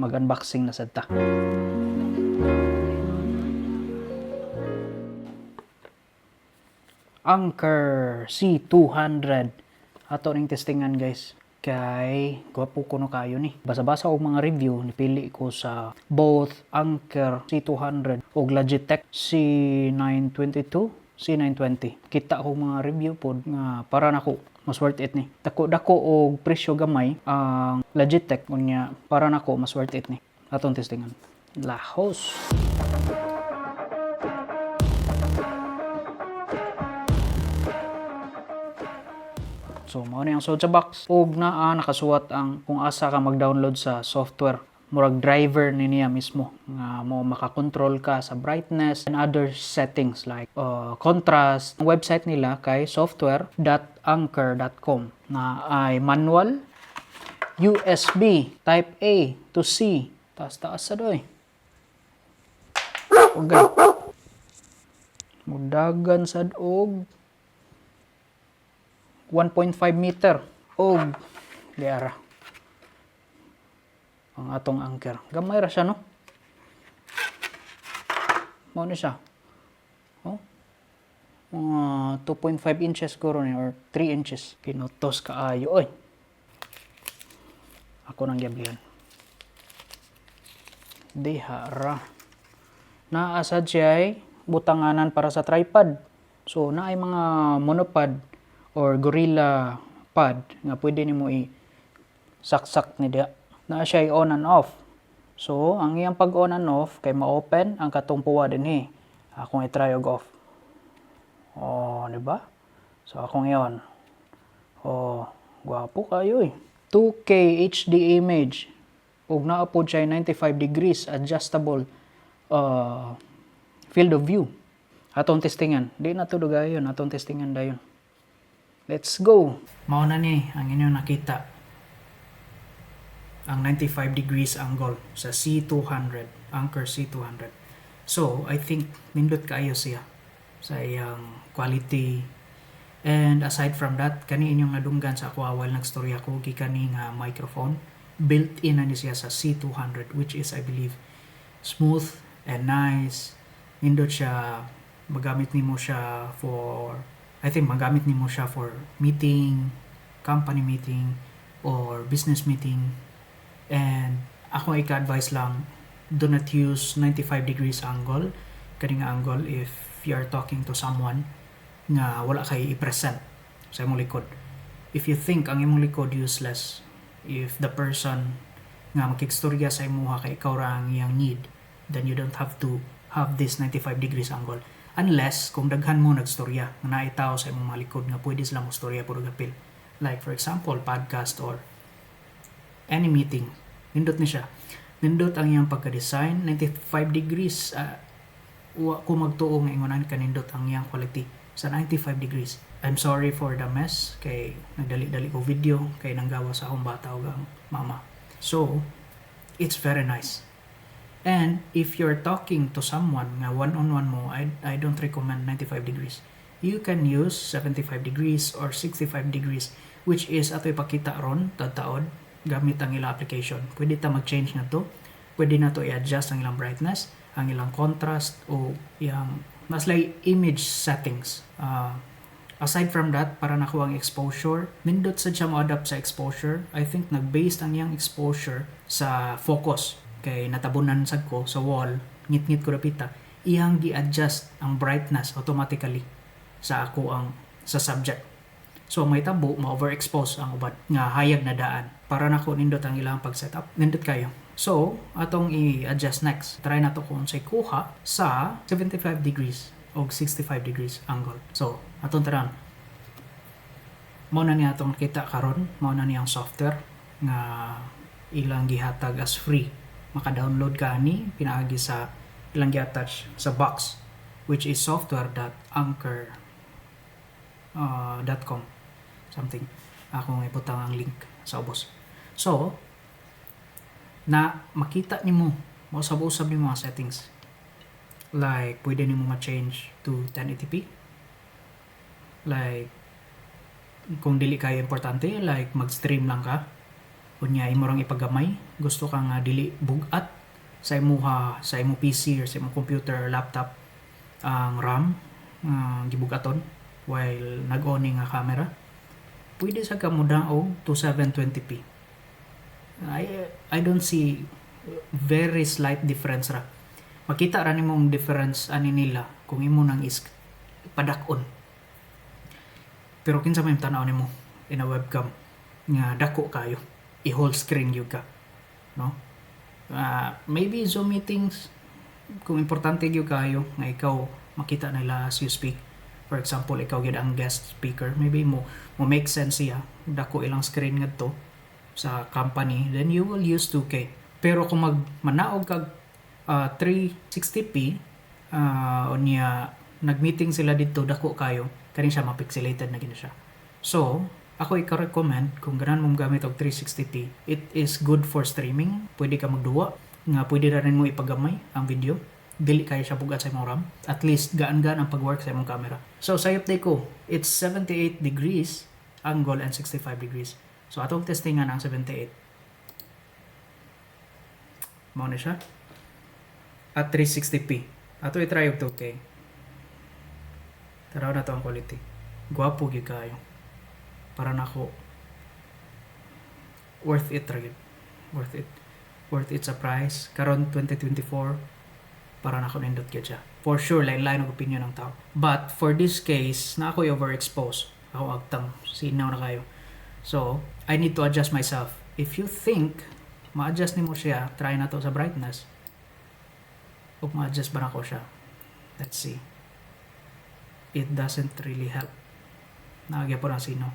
mag-unboxing na sad ta. Anchor C200 ato ning testingan guys. Kay gwapo ko no kayo ni. Basa-basa og mga review nipili ko sa both Anchor C200 ug Logitech C922 C920 kita ko mga review pod nga para nako mas worth it ni. Dako dako og presyo gamay ang Logitech unya para nako mas worth it ni. Atong testingan. Lahos. So, mao na yung Soja Box. Ug naa nakasuwat ang kung asa ka mag-download sa software. Murag driver ni niya mismo nga mo makakontrol ka sa brightness and other settings like uh, contrast. Ang website nila kay software.anchor.com na ay manual USB type A to C. Taas taas sa doy. Okay. Mudagan sad og 1.5 meter og diara ang atong anchor gamay ra siya no? Mao ni siya. Oh. Mga 2.5 inches siguro ni or 3 inches. Kinutos kaayo oy. Ako nang giablihan. Diha ra. Naa sad siya ay butanganan para sa tripod. So naay mga monopod or gorilla pad nga pwede nimo i saksak ni diha na siya i on and off. So ang iyang pag on and off kay ma-open ang katong puwa dinhi akong i-try og off. Oh di ba? So akong iyon oh gwapo kayo eh. 2K HD image. Ug naa pod siya 95 degrees adjustable uh, field of view. Atong testingan. Di na to dugayon atong testingan dayon. Let's go! Mao na ni ang inyong nakita. Ang 95 degrees angle sa C200, Anchor C200. So, I think nindot kaayo siya sa iyang quality. And aside from that, kani inyong nadunggan sa ako awal nagstorya ko gikani nga microphone built-in na siya sa C200 which is I believe smooth and nice. Nindot siya magamit nimo siya for I think magamit nimo siya for meeting, company meeting, or business meeting. And ako ika-advise lang, do not use 95 degrees angle, kani nga angle if you are talking to someone nga wala kay i-present sa imong likod. If you think ang imong likod useless, if the person nga makigstorya sa imuha kay ikaw ra ang iyang need, then you don't have to have this 95 degrees angle. Unless kung daghan mo nagstorya nga naay tao sa imong mga likod nga pwede sila mo storya puro gapil. Like for example podcast or any meeting. Nindot ni siya. Nindot ang iyang pagka-design 95 degrees uh, wa ko magtuo nga ingonan kanindot ang iyang quality sa 95 degrees. I'm sorry for the mess kay nagdali-dali ko video kay nanggawa sa akong bata ug ang mama. So it's very nice. And if you're talking to someone nga one-on-one mo, I, I don't recommend 95 degrees. You can use 75 degrees or 65 degrees which is ato ipakita ron tataod gamit ang ilang application. Pwede ta mag-change na to. Pwede na to i-adjust ang ilang brightness, ang ilang contrast o yung mas like image settings. Uh, aside from that, para nakuha ang exposure, nindot sa siya mo-adapt sa exposure. I think nag-based ang iyang exposure sa focus kay natabunan sad ko sa wall ngit-ngit ko rapita iyang gi-adjust ang brightness automatically sa ako ang sa subject so may tabo ma-overexpose ang ubat nga hayag na daan para nako nindot ang ilang pag-setup. Nindot kayo. So atong i-adjust next. Try nato kung say kuha sa 75 degrees o 65 degrees angle. So atong taran. Mao na niya atong kita karon. Mao na niyang software nga ilang gihatag as free. Maka-download ka ani pinaagi sa ilang gi-attach sa box which is software.anchor.com something. Akong iputang ang link sa ubos. So na makita nimo mo usab-usab ni mga settings. Like pwede nimo ma-change to 1080p like kung dili kayo importante like mag-stream lang ka. Unya imo rang ipagamay, gusto ka nga dili bugat sa imuha sa imo PC or sa imo computer laptop ang RAM nga gibugaton while nag-on nga camera. Pwede sa kamo daog to 720p. I I don't see very slight difference ra. Makita ra nimong difference ani nila kung imo nang is padak-on. Pero kinsa may tanaw nimo in a webcam nga dako kayo i-whole screen yung ka no Ah, maybe Zoom meetings kung importante yung kayo nga ikaw makita nila as you speak for example ikaw gid ang guest speaker maybe mo mo make sense siya dako ilang screen ngadto sa company then you will use 2K pero kung mag manaog kag ah, 360p uh, unya nag-meeting sila dito dako kayo kani siya mapixelated na gina siya. So ako ika-recommend kung ganan mong gamit og 360p it is good for streaming. Pwede ka magduwa nga pwede na rin mo ipagamay ang video dili kayo siya bugat sa imong RAM. At least gaan-gaan ang pag-work sa imong camera. So sa update ko it's 78 degrees angle and 65 degrees. So atong testingan ang 78 mao siya. At 360p ato i-try og 2K taraw na to ang quality. Gwapo gyud kayo. Para nako worth it ra worth it. Worth it sa price. Karon 2024 para nako nindot gyud siya for sure lain lain ang opinion ng tao. But for this case na ako overexpose. Ako agtang sinaw na kayo. So I need to adjust myself. If you think ma-adjust nimo siya try na to sa brightness ug ma-adjust ba nako siya? Let's see. It doesn't really help. Nagya po ng sino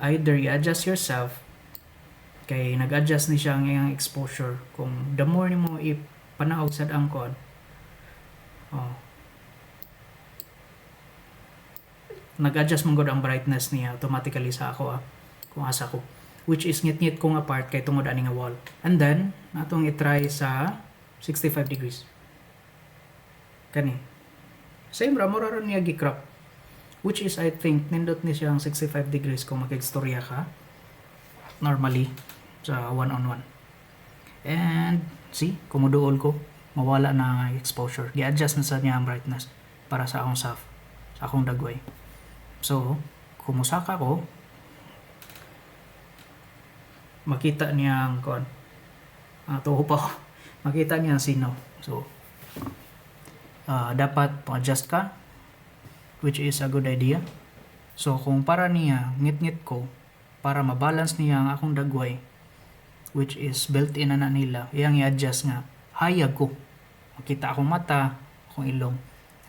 either i-adjust yourself kay nag-adjust ni siya ang exposure kung the more nimo ipanahog sad ang kon. Oh. Nag-adjust man ang brightness niya automatically sa ako ah. Kung asa ko. Which is ngit-ngit ko nga part kay tungod ani nga wall. And then natong i-try sa 65 degrees. Kani. Same ra mura ra niya gi-crop. Which is I think nindot ni siyang 65 degrees kung mag-istorya ka. Normally sa one on one and see kumuduol ko. Mawala na exposure. Gi-adjust na sa niya ang brightness para sa akong saf sa akong dagway. So kumusaka ko. Makita niya ang kon ah tuho pa ako. makita niya ang sinaw so ah, dapat pa-adjust ka which is a good idea. So kung para niya ngit-ngit ko para ma-balance niya ang akong dagway which is built-in na na nila, iyang i-adjust nga hayag ko. Makita akong mata, akong ilong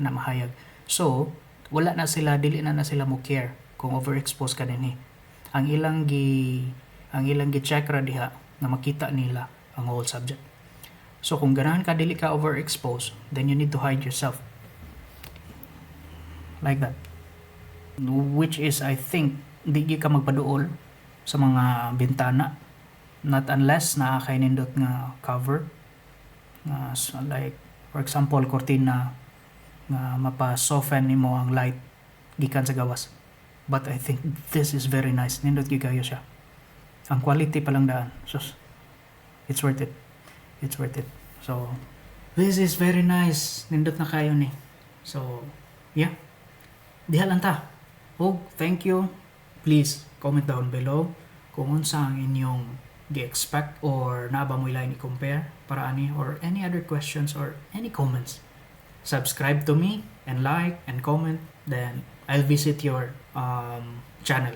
na mahayag. So, wala na sila, dili na na sila mo care kung overexpose ka din eh. Ang ilang gi ang ilang gi check ra diha na makita nila ang whole subject. So kung ganahan ka dili ka overexpose, then you need to hide yourself like that which is I think di ka magpaduol sa mga bintana not unless naa kay nindot nga cover. Nga so like for example cortina nga mapa-soften nimo ang light gikan sa gawas. But I think this is very nice. Nindot gyud kayo siya. Ang quality pa lang daan. So it's worth it. It's worth it. So this is very nice. Nindot na kayo ni. So yeah. Diha lang ta. Og thank you. Please comment down below kung unsa ang inyong gi-expect or naa ba mo ilain i-compare para ani or any other questions or any comments. Subscribe to me and like and comment then I'll visit your um, channel